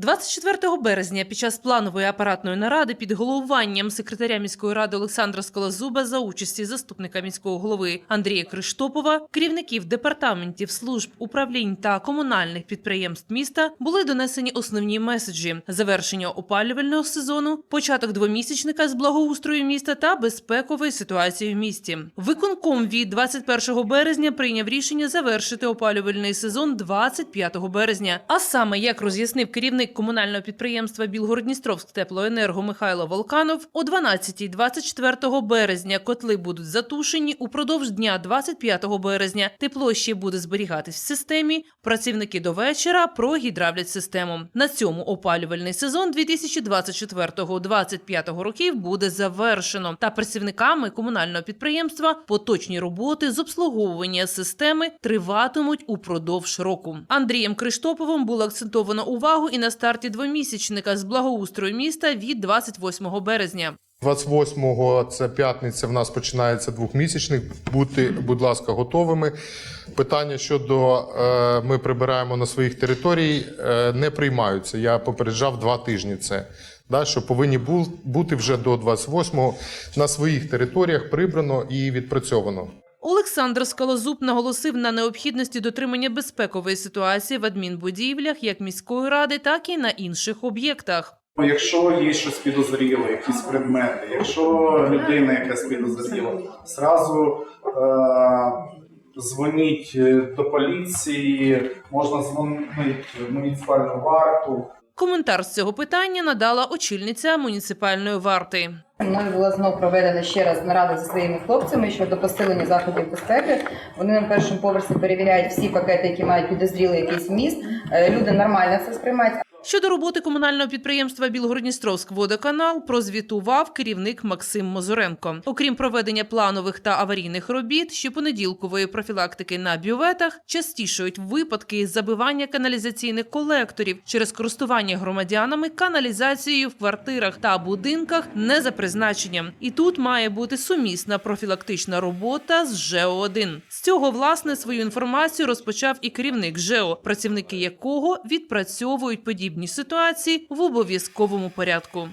24 березня під час планової апаратної наради під головуванням секретаря міської ради Олександра Скалозуба за участі заступника міського голови Андрія Криштопова, керівників департаментів служб управлінь та комунальних підприємств міста були донесені основні меседжі: завершення опалювального сезону, початок двомісячника з благоустрою міста та безпекової ситуації в місті. Виконком від 21 березня прийняв рішення завершити опалювальний сезон 25 березня. А саме як роз'яснив керівник комунального підприємства Білгородністровськ теплоенерго Михайло Волканов, о 12.24 березня котли будуть затушені. Упродовж дня 25 березня тепло ще буде зберігатись в системі. Працівники до вечора прогідравлять систему. На цьому опалювальний сезон 2024-2025 років буде завершено. Та працівниками комунального підприємства поточні роботи з обслуговування системи триватимуть упродовж року. Андрієм Криштоповим було акцентовано увагу і на старті двомісячника з благоустрою міста від 28 березня. 28-го, це п'ятниця, в нас починається двохмісячник. Бути, будь ласка, готовими. Питання щодо е, ми прибираємо на своїх територій, е, не приймаються. Я попереджав два тижні це. Да, що повинні бу- бути вже до 28-го на своїх територіях прибрано і відпрацьовано. Олександр Скалозуб наголосив на необхідності дотримання безпекової ситуації в адмінбудівлях як міської ради, так і на інших об'єктах. Якщо є щось підозріле, якісь предмети, якщо людина якась підозріла, зразу е- дзвоніть е, до поліції, можна дзвонити в муніципальну варту. Коментар з цього питання надала очільниця муніципальної варти. Мною була знов проведена ще раз нарада зі своїми хлопцями щодо посилення заходів безпеки. Вони на першому поверсі перевіряють всі пакети, які мають підозрілий якийсь вміст. Е, Люди нормально це сприймають. Щодо роботи комунального підприємства Білгородністровськ водоканал прозвітував керівник Максим Мозуренко. Окрім проведення планових та аварійних робіт, щопонеділкової профілактики на бюветах частішають випадки забивання каналізаційних колекторів через користування громадянами каналізацією в квартирах та будинках не за призначенням. І тут має бути сумісна профілактична робота з ЖЕО 1 З цього власне свою інформацію розпочав і керівник ЖЕО, працівники якого відпрацьовують подібні ситуації в обов'язковому порядку.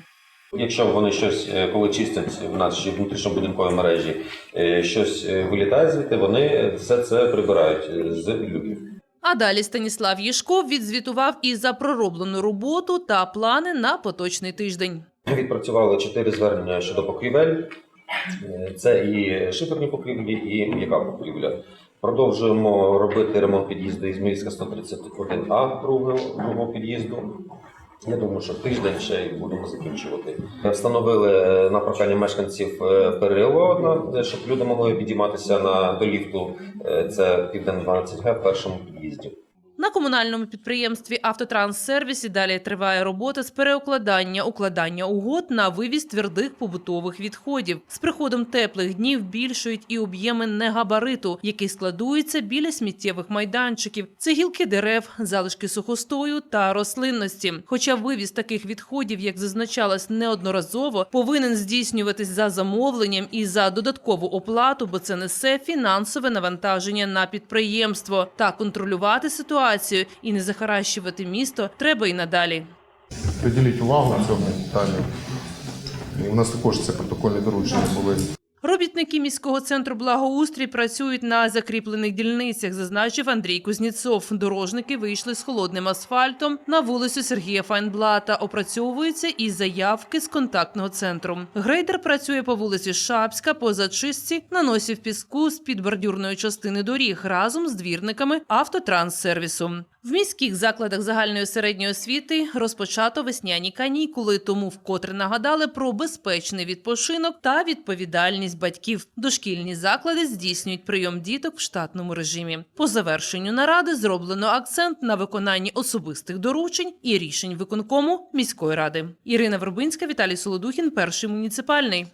Якщо вони щось, е, коли чистять в нашій внутрішньобудинковій мережі, е, щось е, вилітає звідти, вони все це прибирають е, з люків. А далі Станіслав Єшков відзвітував і за пророблену роботу та плани на поточний тиждень. Відпрацювали чотири звернення щодо покрівель. Е, Це і шиферні покрівлі, і м'яка покрівля. Продовжуємо робити ремонт під'їзду із міська 131А другого, другого під'їзду. Я думаю, що тиждень ще й будемо закінчувати. Встановили е, на прохання мешканців перило, перила, щоб люди могли підійматися на до ліфту. Е, Це південь 12Г в першому під'їзді. На комунальному підприємстві «Автотранссервіс» і далі триває робота з переукладання укладання угод на вивіз твердих побутових відходів. З приходом теплих днів більшують і об'єми негабариту, який складується біля сміттєвих майданчиків. Це гілки дерев, залишки сухостою та рослинності. Хоча вивіз таких відходів, як зазначалось неодноразово, повинен здійснюватись за замовленням і за додаткову оплату, бо це несе фінансове навантаження на підприємство. Та контролювати ситуацію і не захаращувати місто треба і надалі. Приділіть увагу цьому питанню. І у нас також це протокольне доручення були. Робітники міського центру благоустрій працюють на закріплених дільницях, зазначив Андрій Кузнєцов. Дорожники вийшли з холодним асфальтом на вулицю Сергія Файнблата. Опрацьовуються і заявки з контактного центру. Грейдер працює по вулиці Шапська по зачистці наносів піску з під бордюрної частини доріг разом з двірниками автотранссервісу. В міських закладах загальної середньої освіти розпочато весняні канікули, тому вкотре нагадали про безпечний відпочинок та відповідальність батьків. Дошкільні заклади здійснюють прийом діток в штатному режимі. По завершенню наради зроблено акцент на виконанні особистих доручень і рішень виконкому міської ради. Ірина Вербинська, Віталій Солодухін, перший муніципальний.